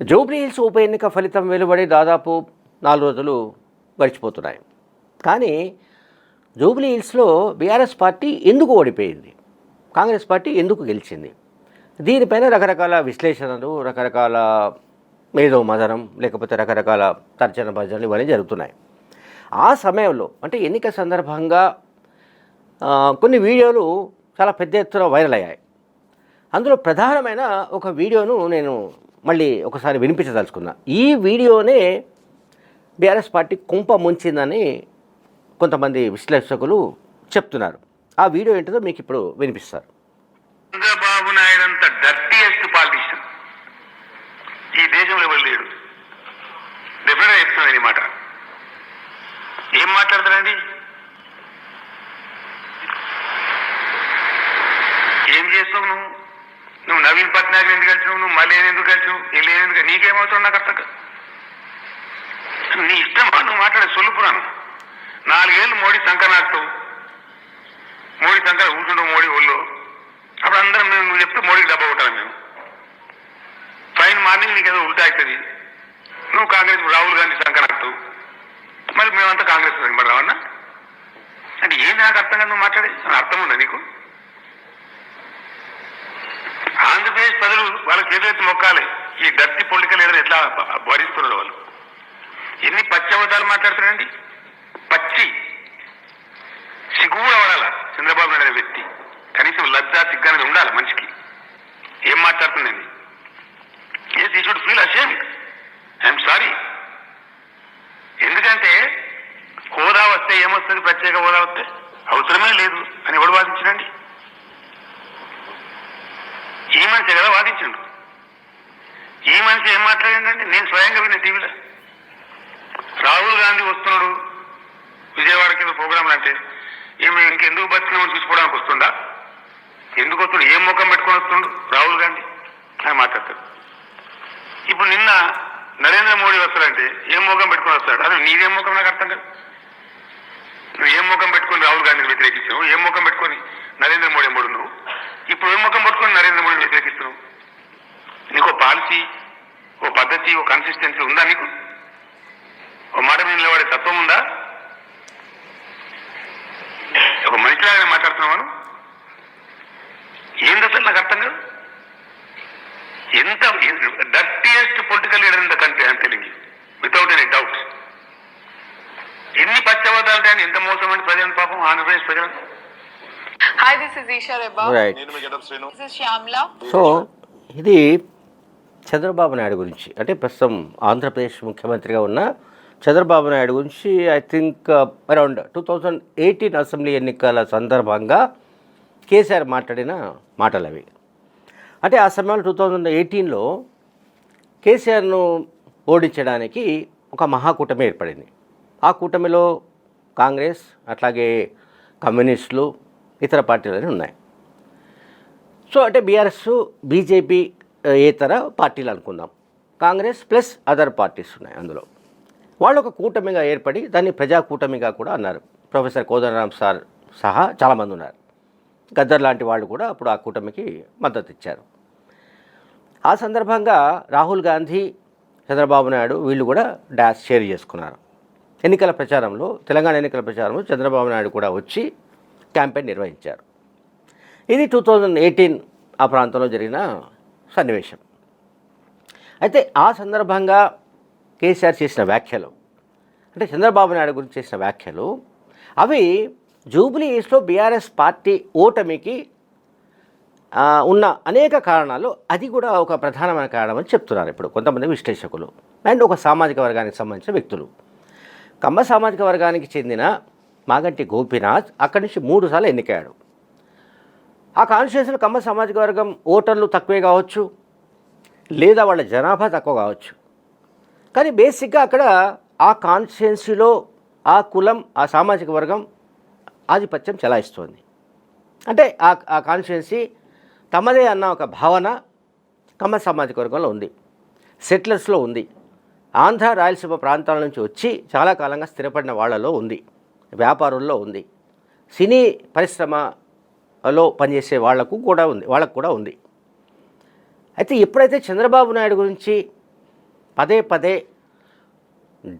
Jubilee hills ఉప ఎన్నిక ఫలితం వెలువడి దాదాపు నాలుగు రోజులు గడిచిపోతున్నాయి. కానీ జూబ్లీ హిల్స్లో బీఆర్ఎస్ పార్టీ ఎందుకు ఓడిపోయింది? కాంగ్రెస్ పార్టీ ఎందుకు గెలిచింది? దీనిపైన రకరకాల విశ్లేషణలు రకరకాల మేధో మదనం లేకపోతే రకరకాల తర్జన భజనలు ఇవన్నీ జరుగుతున్నాయి. ఆ సమయంలో అంటే ఎన్నిక సందర్భంగా కొన్ని వీడియోలు చాలా పెద్ద ఎత్తున వైరల్ అయ్యాయి. అందులో ప్రధానమైన ఒక వీడియోను నేను మళ్ళీ ఒకసారి వినిపించదలుచుకున్నా. ఈ వీడియోనే బీఆర్ఎస్ పార్టీ కుంప ముంచిందని కొంతమంది విశ్లేషకులు చెప్తున్నారు. ఆ వీడియో ఏంటో మీకు ఇప్పుడు వినిపిస్తారు. చంద్రబాబు నాయుడు అంత డర్టీయెస్ట్ పాలిటిషియన్ ఈ దేశంలో ఎవరు లేడు? డెఫినెట్గా చెప్తున్నాను ఈ మాట. ఏం మాట్లాడతారండి? ఏం చేస్తావు నువ్వు? నువ్వు నవీన్ పట్నాయక్ ఎందుకు కలిసినావు? నువ్వు మళ్ళీ ఎందుకు కలిసినావు? వెళ్ళి ఎందుకు? నీకేమవుతావు నాకు అర్థం నీ ఇష్టమా నువ్వు మాట్లాడే సొల్లుపురాను నాలుగేళ్ళు మోడీ సంఖ నాకుతావు మోడీ సంఖ కూర్చుంటావు మోడీ ఒళ్ళు. అప్పుడు అందరం మేము నువ్వు చెప్తే మోడీకి డబ్బా కొట్టాలి మేము. ఫైన్ మార్నింగ్ నీకు ఏదో ఉల్టా అవుతుంది. నువ్వు కాంగ్రెస్ రాహుల్ గాంధీ సంకరాక్తావు మరి మేమంతా కాంగ్రెస్ మరి రావన్నా? అంటే ఏం నాకు అర్థం కాదు నువ్వు మాట్లాడే అర్థం ఉందా నీకు? ఆంధ్రప్రదేశ్ ప్రజలు వాళ్ళకి చేతులెత్తి మొక్కాలి ఈ డర్తి పొలికల్ లీడర్ ఎట్లా భరిస్తున్నారు వాళ్ళు. ఎన్ని పచ్చి అబద్ధాలు మాట్లాడుతున్నారండి? పచ్చి. సిగ్గుడు కూడా చంద్రబాబు నాయుడు వ్యక్తి. కనీసం లజ్జా సిగ్గు అనేది ఉండాలి మనిషికి. ఏం మాట్లాడుతుందండి yes he should feel ashamed I'm sorry. ఎందుకంటే హోదా వస్తే ఏమొస్తుంది? ప్రత్యేక హోదా వస్తే? అవసరమే లేదు అని ఎవడు వాదించినండి ఈ మనిషి కదా వాదించండు. ఈ మనిషి ఏం మాట్లాడిందండి నేను స్వయంగా విన్న టీవీలో. రాహుల్ గాంధీ వస్తున్నాడు విజయవాడ కింద ప్రోగ్రాంలు అంటే ఈమె ఇంకెందుకు బతికినామని చూసుకోవడానికి వస్తుందా? ఎందుకు వస్తుండు? ఏం ముఖం పెట్టుకొని వస్తుండు రాహుల్ గాంధీ? అని మాట్లాడతాడు. ఇప్పుడు నిన్న నరేంద్ర మోడీ వస్తాడంటే ఏం ముఖం పెట్టుకొని వస్తాడు? అదే నీదేం ముఖం నాకు అర్థం కాదు. నువ్వు ఏం ముఖం పెట్టుకొని రాహుల్ గాంధీని వ్యతిరేకించావు? ఏం ముఖం పెట్టుకొని నరేంద్ర మోడీ మూడు నువ్వు ఇప్పుడు ఏం ముఖం నరేంద్ర మోడీని వ్యతిరేకిస్తున్నావు నీకు పాలసీ ఓ పద్ధతి ఓ కన్సిస్టెన్సీ ఉందా నీకు? ఓ మాట మీద నిలబడే తత్వం ఉందా? ఒక మనిషిలాగానే మాట్లాడుతున్నాను ఏంది అసలు నాకు అర్థం కాదు. ఎంత dirtiest political leader in the country అని తెలియదు వితౌట్ ఎనీ డౌట్ ఎన్ని పచ్చబద్దాలు అంటే ఎంత మోసం అండి పాపం ఆంధ్రప్రదేశ్ ప్రజలు రైట్. సో ఇది చంద్రబాబు నాయుడు గురించి అంటే ప్రస్తుతం ఆంధ్రప్రదేశ్ ముఖ్యమంత్రిగా ఉన్న చంద్రబాబు నాయుడు గురించి I think around two thousand eighteen assembly ఎన్నికల సందర్భంగా కేసీఆర్ మాట్లాడిన మాటలు అవి అంటే ఆ సమయంలో టూ థౌజండ్ ఎయిటీన్లో కేసీఆర్ను ఓడించడానికి ఒక మహాకూటమి ఏర్పడింది. ఆ కూటమిలో కాంగ్రెస్ అట్లాగే కమ్యూనిస్టులు ఇతర పార్టీలు ఉన్నాయి. సో అంటే బీఆర్ఎస్ బీజేపీ ఏతర పార్టీలు అనుకుందాం. కాంగ్రెస్ ప్లస్ అదర్ పార్టీస్ ఉన్నాయి అందులో. వాళ్ళు ఒక కూటమిగా ఏర్పడి దాన్ని ప్రజా కూటమిగా కూడా అన్నారు. ప్రొఫెసర్ కోదండరామ్ సార్ సహా చాలామంది ఉన్నారు. గద్దర్ లాంటి వాళ్ళు కూడా అప్పుడు ఆ కూటమికి మద్దతు ఇచ్చారు. ఆ సందర్భంగా రాహుల్ గాంధీ చంద్రబాబు నాయుడు వీళ్ళు కూడా డాష్ షేర్ చేసుకున్నారు. ఎన్నికల ప్రచారంలో తెలంగాణ ఎన్నికల ప్రచారంలో చంద్రబాబు నాయుడు కూడా వచ్చి క్యాంపెయిన్ నిర్వహించారు. ఇది టూ థౌజండ్ ఎయిటీన్ ఆ ప్రాంతంలో జరిగిన సన్నివేశం. అయితే ఆ సందర్భంగా కేసీఆర్ చేసిన వ్యాఖ్యలు అంటే చంద్రబాబు నాయుడు గురించి చేసిన వ్యాఖ్యలు అవి జూబ్లీ ఈస్ట్లో బీఆర్ఎస్ పార్టీ ఓటమికి ఉన్న అనేక కారణాలు అది కూడా ఒక ప్రధానమైన కారణం అని చెప్తున్నారు ఇప్పుడు కొంతమంది విశ్లేషకులు. అండ్ ఒక సామాజిక వర్గానికి సంబంధించిన వ్యక్తులు. కమ్మ సామాజిక వర్గానికి చెందిన మాగంటి గోపీనాథ్ అక్కడి నుంచి మూడు సార్లు ఎన్నికయ్యాడు. ఆ కాన్స్టిట్యూన్సీలో కమ్మ సామాజిక వర్గం ఓటర్లు తక్కువే కావచ్చు లేదా వాళ్ళ జనాభా తక్కువ కావచ్చు. కానీ బేసిక్గా అక్కడ ఆ కాన్స్టిట్యున్సీలో ఆ కులం ఆ సామాజిక వర్గం ఆధిపత్యం చెలాయిస్తోంది. అంటే ఆ ఆ కాన్స్టిట్యున్సీ తమదే అన్న ఒక భావన కమ్మ సామాజిక వర్గంలో ఉంది. సెటిలర్స్లో ఉంది. ఆంధ్ర రాయలసీమ ప్రాంతాల నుంచి వచ్చి చాలా కాలంగా స్థిరపడిన వాళ్ళలో ఉంది. వ్యాపారుల్లో ఉంది. సినీ పరిశ్రమలో పనిచేసే వాళ్ళకు కూడా ఉంది వాళ్ళకు కూడా ఉంది. అయితే ఎప్పుడైతే చంద్రబాబు నాయుడు గురించి పదే పదే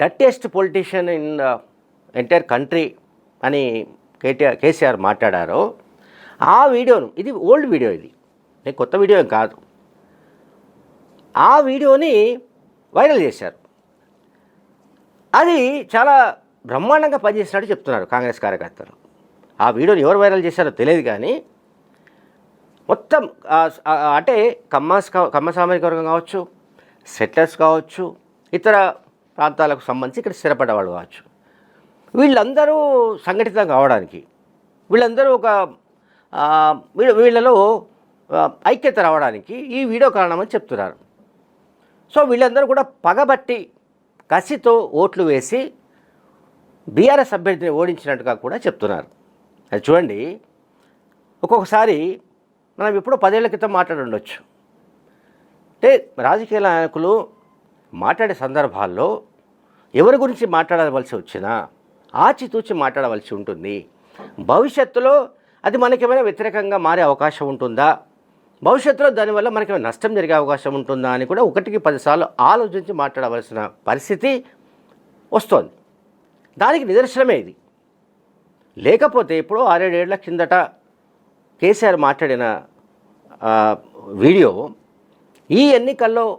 dirtiest politician in entire country అని కేటీఆర్ కేసీఆర్ మాట్లాడారో ఆ వీడియోను ఇది ఓల్డ్ వీడియో ఇది నేను కొత్త వీడియో ఏం కాదు. ఆ వీడియోని వైరల్ చేశారు. అది చాలా బ్రహ్మాండంగా పనిచేసినట్టు చెప్తున్నారు కాంగ్రెస్ కార్యకర్తలు. ఆ వీడియోని ఎవరు వైరల్ చేశారో తెలియదు కానీ మొత్తం అంటే కమ్మాస్ కమ్మ సామాజిక వర్గం కావచ్చు సెటిలర్స్ కావచ్చు ఇతర ప్రాంతాలకు సంబంధించి ఇక్కడ స్థిరపడేవాళ్ళు కావచ్చు. వీళ్ళందరూ సంఘటితం కావడానికి వీళ్ళందరూ ఒక వీళ్ళలో ఐక్యత రావడానికి ఈ వీడియో కారణమని చెప్తున్నారు. సో వీళ్ళందరూ కూడా పగబట్టి కసితో ఓట్లు వేసి బీఆర్ఎస్ అభ్యర్థిని ఓడించినట్టుగా కూడా చెప్తున్నారు. అది చూడండి. ఒక్కొక్కసారి మనం ఎప్పుడో పదేళ్ళ క్రితం మాట్లాడుండొచ్చు అంటే రాజకీయ నాయకులు మాట్లాడే సందర్భాల్లో ఎవరి గురించి మాట్లాడవలసి వచ్చినా ఆచితూచి మాట్లాడవలసి ఉంటుంది. భవిష్యత్తులో అది మనకేమైనా వ్యతిరేకంగా మారే అవకాశం ఉంటుందా? భవిష్యత్తులో దానివల్ల మనకి నష్టం జరిగే అవకాశం ఉంటుందా అని కూడా ఒకటికి పదిసార్లు ఆలోచించి మాట్లాడవలసిన పరిస్థితి వస్తోంది. దానికి నిదర్శనమే ఇది. లేకపోతే ఇప్పుడు ఆరేడేళ్ళ కిందట కేసీఆర్ మాట్లాడిన వీడియో ఈ ఎన్నికల్లో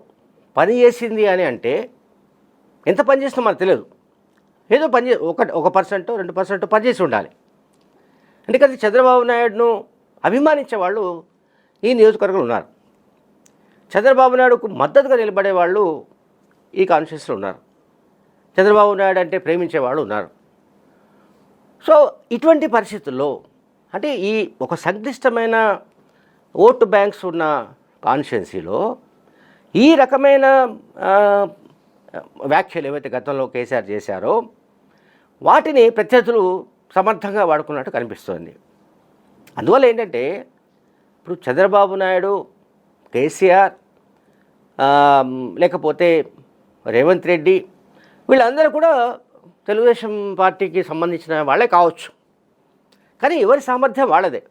పని చేసింది అని అంటే ఎంత పని చేసినా మనకు తెలియదు. ఏదో పని చే- ఒక ఒక పర్సెంట్ రెండు పర్సెంట్ పనిచేసి ఉండాలి. ఎందుకంటే చంద్రబాబు నాయుడును అభిమానించే వాళ్ళు ఈ నియోజకవర్గంలో ఉన్నారు. చంద్రబాబు నాయుడుకు మద్దతుగా నిలబడే వాళ్ళు ఈ కాన్స్టిట్యూన్సీలో ఉన్నారు. చంద్రబాబు నాయుడు అంటే ప్రేమించేవాడు ఉన్నారు. సో ఇటువంటి పరిస్థితుల్లో అంటే ఈ ఒక సంక్లిష్టమైన ఓటు బ్యాంక్స్ ఉన్న కాన్స్టిట్యున్సీలో ఈ రకమైన వ్యాఖ్యలు ఏవైతే గతంలో కేసీఆర్ చేశారో వాటిని ప్రత్యర్థులు సమర్థంగా వాడుకున్నట్టు కనిపిస్తోంది. అందువల్ల ఏంటంటే ఇప్పుడు చంద్రబాబు నాయుడు కేసీఆర్ లేకపోతే రేవంత్ రెడ్డి వీళ్ళందరూ కూడా తెలుగుదేశం పార్టీకి సంబంధించిన వాళ్ళే కావచ్చు. కానీ ఎవరి సామర్థ్యం వాళ్ళదే.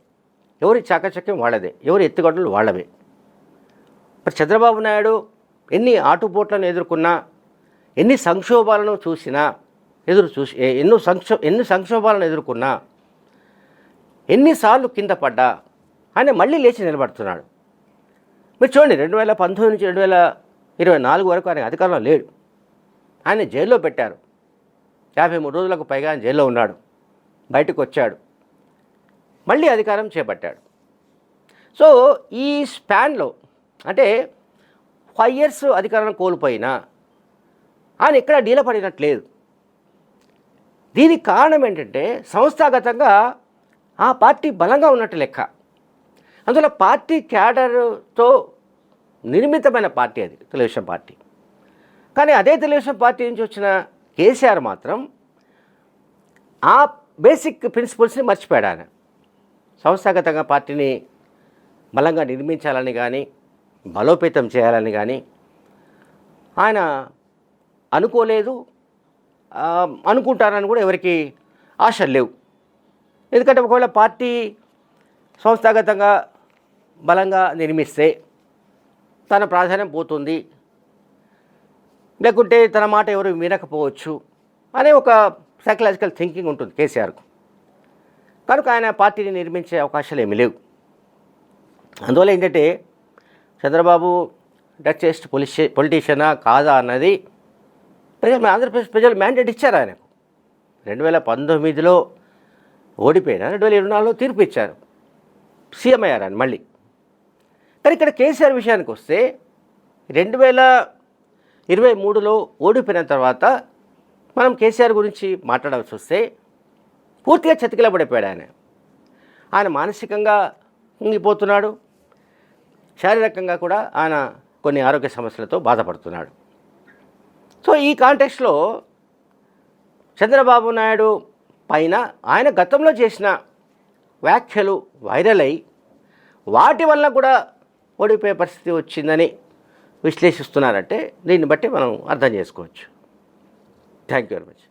ఎవరి చాకచక్యం వాళ్ళదే. ఎవరి ఎత్తుగడలు వాళ్ళవే. మరి చంద్రబాబు నాయుడు ఎన్ని ఆటుపోట్లను ఎదుర్కొన్నా ఎన్ని సంక్షోభాలను చూసినా ఎదురు చూసి ఎన్నో సంక్షో ఎన్ని సంక్షోభాలను ఎదుర్కొన్నా ఎన్నిసార్లు కింద పడ్డా ఆయన మళ్ళీ లేచి నిలబడుతున్నాడు. మీరు చూడండి రెండు వేల పంతొమ్మిది నుంచి రెండు వేల ఇరవై నాలుగు వరకు ఆయన అధికారంలో లేడు. ఆయన జైల్లో పెట్టారు. యాభై మూడు రోజులకు పైగా ఆయన జైల్లో ఉన్నాడు. బయటకు వచ్చాడు. మళ్ళీ అధికారం చేపట్టాడు. సో ఈ స్పాన్లో అంటే ఫైవ్ ఇయర్స్ అధికారం కోల్పోయినా ఆయన ఎక్కడ డీల పడినట్లేదు దీనికి కారణం ఏంటంటే సంస్థాగతంగా ఆ పార్టీ బలంగా ఉన్నట్టు లెక్క. అందువల్ల పార్టీ క్యాడర్తో నిర్మితమైన పార్టీ అది తెలుగుదేశం పార్టీ. కానీ అదే తెలుగుదేశం పార్టీ నుంచి వచ్చిన కేసీఆర్ మాత్రం ఆ బేసిక్ ప్రిన్సిపల్స్ని మర్చిపోయాడు ఆయన. సంస్థాగతంగా పార్టీని బలంగా నిర్మించాలని కానీ బలోపేతం చేయాలని కానీ ఆయన అనుకోలేదు. అనుకుంటారని కూడా ఎవరికి ఆశలు లేవు. ఎందుకంటే ఒకవేళ పార్టీ సంస్థాగతంగా బలంగా నిర్మిస్తే తన ప్రాధాన్యం పోతుంది. లేకుంటే తన మాట ఎవరు వినకపోవచ్చు అనే ఒక సైకలాజికల్ థింకింగ్ ఉంటుంది కేసీఆర్కు. కనుక ఆయన పార్టీని నిర్మించే అవకాశాలు ఏమి లేవు. అందువల్ల ఏంటంటే చంద్రబాబు డచ్చెస్ట్ పొలిషి పొలిటీషియనా కాదా అన్నది ప్రజలు ఆంధ్రప్రదేశ్ ప్రజలు మ్యాండేట్ ఇచ్చారు ఆయనకు. రెండు వేల పంతొమ్మిదిలో ఓడిపోయినా రెండు వేల ఇరవై నాలుగులో తీర్పు ఇచ్చారు. సీఎం అయ్యారు ఆయన మళ్ళీ. కానీ ఇక్కడ కేసీఆర్ విషయానికి వస్తే రెండు వేల ఇరవై మూడులో ఓడిపోయిన తర్వాత మనం కేసీఆర్ గురించి మాట్లాడాల్సి వస్తే పూర్తిగా చతికిలబడిపోయాడు ఆయన. ఆయన మానసికంగా కుంగిపోతున్నాడు. శారీరకంగా కూడా ఆయన కొన్ని ఆరోగ్య సమస్యలతో బాధపడుతున్నాడు. సో ఈ కాంటెక్స్లో చంద్రబాబు నాయుడు పైన ఆయన గతంలో చేసిన వ్యాఖ్యలు వైరల్ అయి వాటి వల్ల కూడా ఓడిపోయే పరిస్థితి వచ్చిందని విశ్లేషిస్తున్నారంటే దీన్ని బట్టి మనం అర్థం చేసుకోవచ్చు. Thank you very much